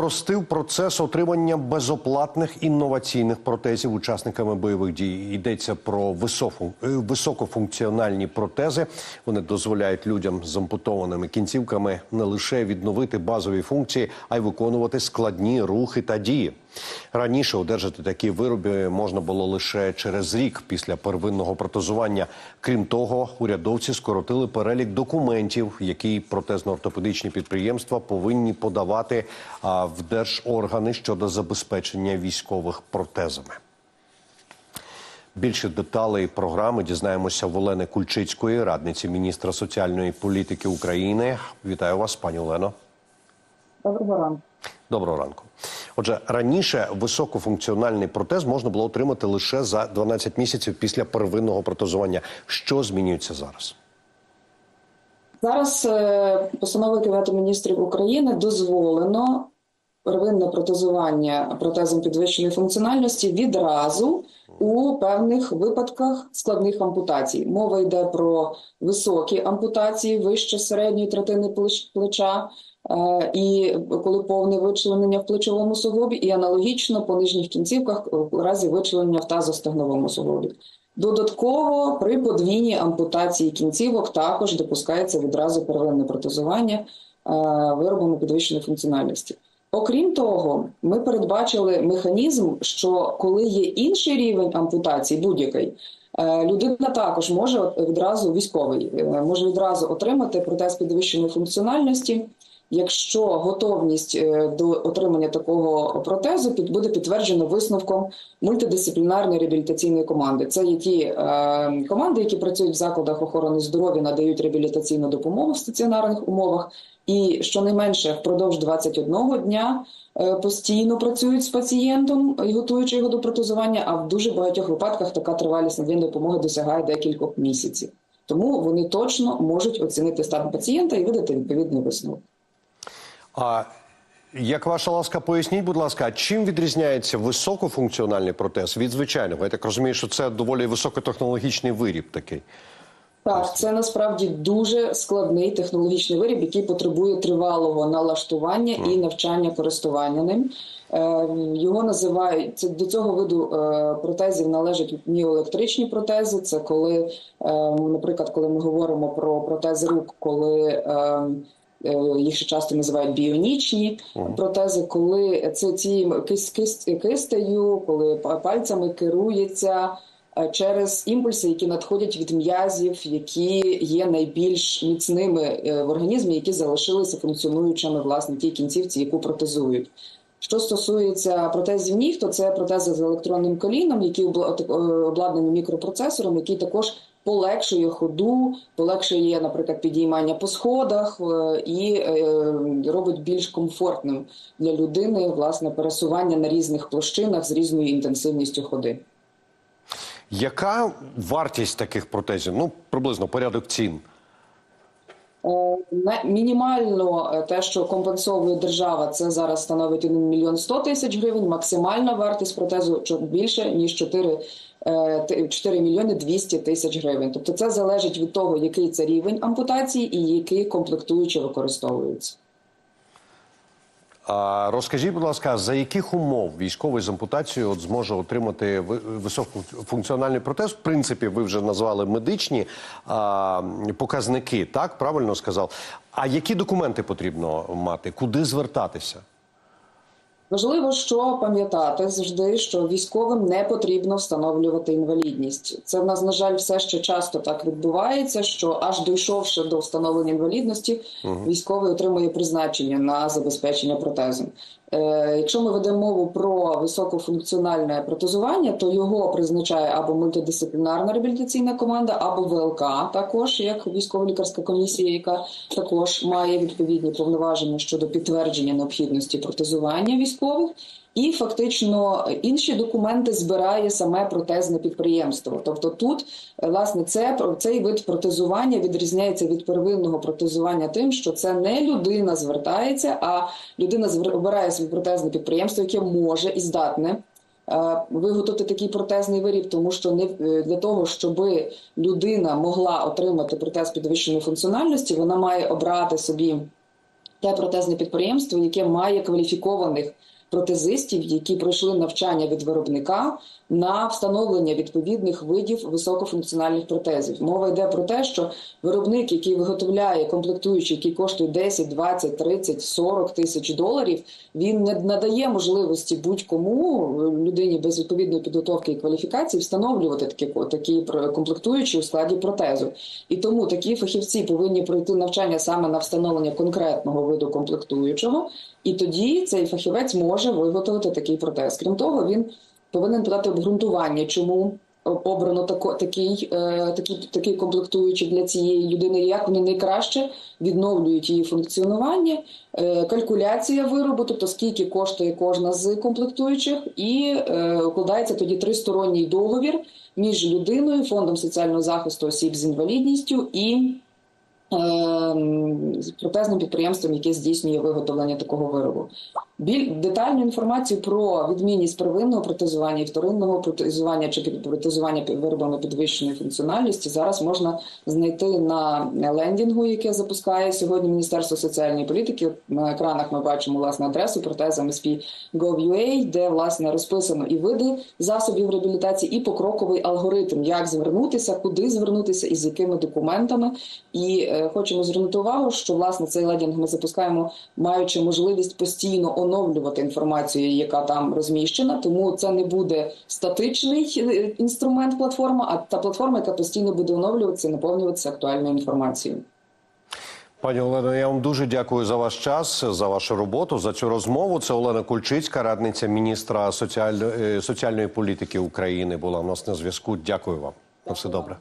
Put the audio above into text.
спростив процес отримання безоплатних інноваційних протезів учасниками бойових дій. Йдеться про е, високофункціональні протези. Вони дозволяють людям з ампутованими кінцівками не лише відновити базові функції, а й виконувати складні рухи та дії. Раніше одержати такі вироби можна було лише через рік після первинного протезування. Крім того, урядовці скоротили перелік документів, які протезно-ортопедичні підприємства повинні подавати в держоргани щодо забезпечення військових протезами. Більше деталей програми дізнаємося в Олени Кульчицької, радниці міністра соціальної політики України. Вітаю вас, пані Олено. Доброго ранку. Доброго ранку. Отже, раніше високофункціональний протез можна було отримати лише за 12 місяців після первинного протезування. Що змінюється зараз? Зараз е, постановою Кабінету міністрів України дозволено первинне протезування протезом підвищеної функціональності відразу у певних випадках складних ампутацій. Мова йде про високі ампутації вище середньої третини плеч- плеча. Е, І коли повне вичленення в плечовому суглобі, і аналогічно по нижніх кінцівках у разі вичленення в тазостегновому суглобі. Додатково при подвійній ампутації кінцівок також допускається відразу первинне протезування е, виробами підвищеної функціональності. Окрім того, ми передбачили механізм, що коли є інший рівень ампутації, будь-який, е, людина також може відразу військовий, е, може відразу отримати протез підвищеної функціональності. Якщо готовність е, до отримання такого протезу під- буде підтверджено висновком мультидисциплінарної реабілітаційної команди, це є ті е, команди, які працюють в закладах охорони здоров'я, надають реабілітаційну допомогу в стаціонарних умовах, і щонайменше впродовж 21 дня е, постійно працюють з пацієнтом і готуючи його до протезування. А в дуже багатьох випадках така тривалість надання допомоги досягає декількох місяців. Тому вони точно можуть оцінити стан пацієнта і видати відповідний висновок. А як ваша ласка, поясніть, будь ласка, чим відрізняється високофункціональний протез від звичайного? Я так розумію, що це доволі високотехнологічний виріб такий. Так, це насправді дуже складний технологічний виріб, який потребує тривалого налаштування і навчання користування ним. Е, Його називають це до цього виду е, протезів належать міоелектричні протези. Це коли, е, наприклад, коли ми говоримо про протези рук, коли е, е, їх ще часто називають біонічні протези, коли це ці кис- кис- кистею, коли пальцями керується е, через імпульси, які надходять від м'язів, які є найбільш міцними е, в організмі, які залишилися функціонуючими власне в тій кінцівці, яку протезують. Що стосується протезів ніг, то це протези з електронним коліном, які обла- е, обладнані мікропроцесором, який також полегшує ходу, полегшує, наприклад, підіймання по сходах е, і е, робить більш комфортним для людини власне пересування на різних площинах з різною інтенсивністю ходи. Яка вартість таких протезів? Ну, приблизно порядок цін. Е, Мінімально те, що компенсовує держава, це зараз становить 1 мільйон 100 тисяч гривень. Максимальна вартість протезу більше ніж 4, е, ти- 4 мільйони 200 тисяч гривень. Тобто це залежить від того, який це рівень ампутації і які комплектуючі використовуються. А розкажіть, будь ласка, за яких умов військовий з ампутацією от зможе отримати високофункціональний протез? В принципі, ви вже назвали медичні а, показники, так правильно сказав. А які документи потрібно мати? Куди звертатися? Важливо, що пам'ятати завжди, що військовим не потрібно встановлювати інвалідність. Це в нас, на жаль, все ще часто так відбувається, що аж дійшовши до встановлення інвалідності, військовий отримує призначення на забезпечення протезом. Е, якщо ми ведемо мову про високофункціональне протезування, то його призначає або мультидисциплінарна реабілітаційна команда, або ВЛК, також як військово-лікарська комісія, яка також має відповідні повноваження щодо підтвердження необхідності протезування військових. І фактично інші документи збирає саме протезне підприємство. Тобто тут е, власне це цей вид протезування відрізняється від первинного протезування тим, що це не людина звертається, а людина обирає собі протезне підприємство, яке може і здатне е, виготовити такий протезний виріб, тому що не е, для того, щоб людина могла отримати протез підвищеної функціональності, вона має обрати собі те протезне підприємство, яке має кваліфікованих протезистів, які пройшли навчання від виробника на встановлення відповідних видів високофункціональних протезів. Мова йде про те, що виробник, який виготовляє комплектуючі, які коштують 10, 20, 30, 40 тисяч доларів, він не надає можливості будь-кому людині без відповідної підготовки і кваліфікації встановлювати такі такі комплектуючі у складі протезу. І тому такі фахівці повинні пройти навчання саме на встановлення конкретного виду комплектуючого, і тоді цей фахівець може виготовити такий протез. Крім того, він повинен подати обґрунтування, чому обрано тако, такий, е, такий, такий комплектуючий для цієї людини, як вони найкраще відновлюють її функціонування, е, калькуляція виробу, тобто скільки коштує кожна з комплектуючих, і е, укладається тоді тристоронній договір між людиною, фондом соціального захисту осіб з інвалідністю і з протезним підприємством, яке здійснює виготовлення такого виробу. Біль детальну інформацію про відмінність первинного протезування і вторинного протезування чи протезування виробами підвищеної функціональності зараз можна знайти на лендінгу, яке запускає сьогодні Міністерство соціальної політики. На екранах ми бачимо власне адресу протеза MSP.gov.ua, де власне розписано і види засобів реабілітації, і покроковий алгоритм, як звернутися, куди звернутися і з якими документами. І е, хочемо звернути увагу, що власне цей лендінг ми запускаємо, маючи можливість постійно оновлювати інформацію, яка там розміщена. Тому це не буде статичний е, інструмент платформа, а та платформа, яка постійно буде оновлюватися і наповнюватися актуальною інформацією. Пані Олено, я вам дуже дякую за ваш час, за вашу роботу, за цю розмову. Це Олена Кульчицька, радниця міністра соціальної, е, соціальної політики України, була у нас на зв'язку. Дякую вам. На все добре.